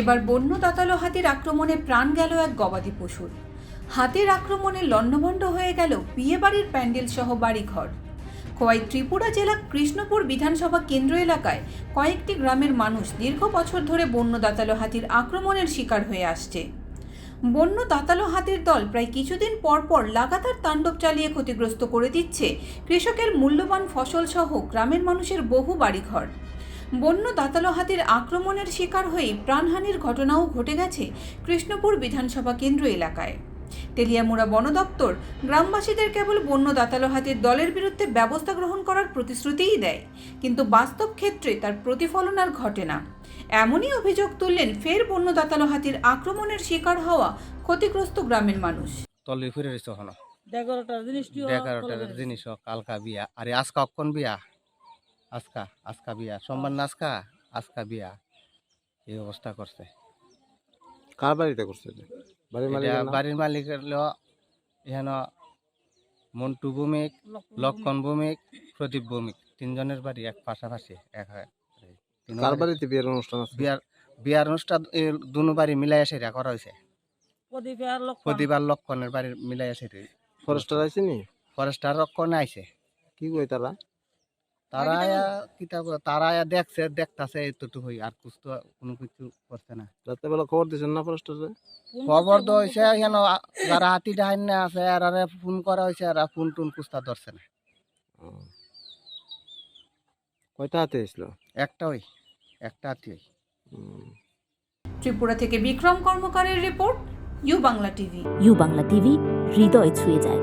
এবার বন্য দাতালো হাতির আক্রমণে প্রাণ গেল এক গবাদি পশুর। হাতির আক্রমণে লণ্ডভণ্ড হয়ে গেল বিয়েবাড়ির প্যান্ডেল সহ বাড়িঘর। খোয়াই ত্রিপুরা জেলা কৃষ্ণপুর বিধানসভা কেন্দ্র এলাকায় কয়েকটি গ্রামের মানুষ দীর্ঘ বছর ধরে বন্য দাতালো হাতির আক্রমণের শিকার হয়ে আসছে। বন্য দাতালো হাতির দল প্রায় কিছুদিন পর পর লাগাতার তাণ্ডব চালিয়ে ক্ষতিগ্রস্ত করে দিচ্ছে কৃষকের মূল্যবান ফসল সহ গ্রামের মানুষের বহু বাড়িঘর। বন্য দাতালো হাতির আক্রমণের শিকার হয়ে প্রাণহানির ঘটনাও ঘটে গেছে কৃষ্ণপুর বিধানসভা কেন্দ্র এলাকায়। তেলিয়ামুড়া বন দপ্তর গ্রামবাসীদের কেবল বন্য দাতালো হাতির দলের বিরুদ্ধে ব্যবস্থা গ্রহণ করার প্রতিশ্রুতিই দেয় কিন্তু বাস্তব ক্ষেত্রে তার প্রতিফলন আর ঘটে না। এমনই অভিযোগ তুললেন ফের বন্য দাতালো হাতির আক্রমণের শিকার হওয়া ক্ষতিগ্রস্ত গ্রামের মানুষ। তলি ফিরে জিনিসটিও এগারোটার জিনিস কালকা বিয়া আরে আজকা অক্ষণ বিয়া? আজকা আজকা বিয়া। সোমবার না আজকা বিয়া। এই অবস্থা করছে। কার বাড়িতে করছে বাড়ির মালিক এটা বাড়ির মালিক এখানে মন্টু ভৌমিক লক্ষণ ভৌমিক প্রদীপ ভৌমিক। তিনজনের বাড়ি এক পাশাপাশি এক কার বাড়িতে বিয়ের অনুষ্ঠান আছে? বিয়ার বিয়ার অনুষ্ঠান দুনো বাড়ি মিলাই সেটা করা হয়েছে প্রদীপে প্রদীপ আর লক্ষণের বাড়ি মিলাই সেটা ফরেস্টার নি? ফরেস্টার লক্ষণে আইছে। কি কই তারা? তারা দেখছে দেখতাছে এতটুকুই আর কুছ তো কোনো কিছু করছে না। খবর না ফরেস্টারে খবর তো হয়েছে এখানে যারা হাতি ডাইন না আছে আর ফোন করা হয়েছে আর ফোন টুন কুস্তা ধরছে না। কয়টা হাতে একটা ওই একটা হাতি ওই। ত্রিপুরা থেকে Bikram কর্মকারের report U Bangla TV. U Bangla TV হৃদয় ছুঁয়ে যায়।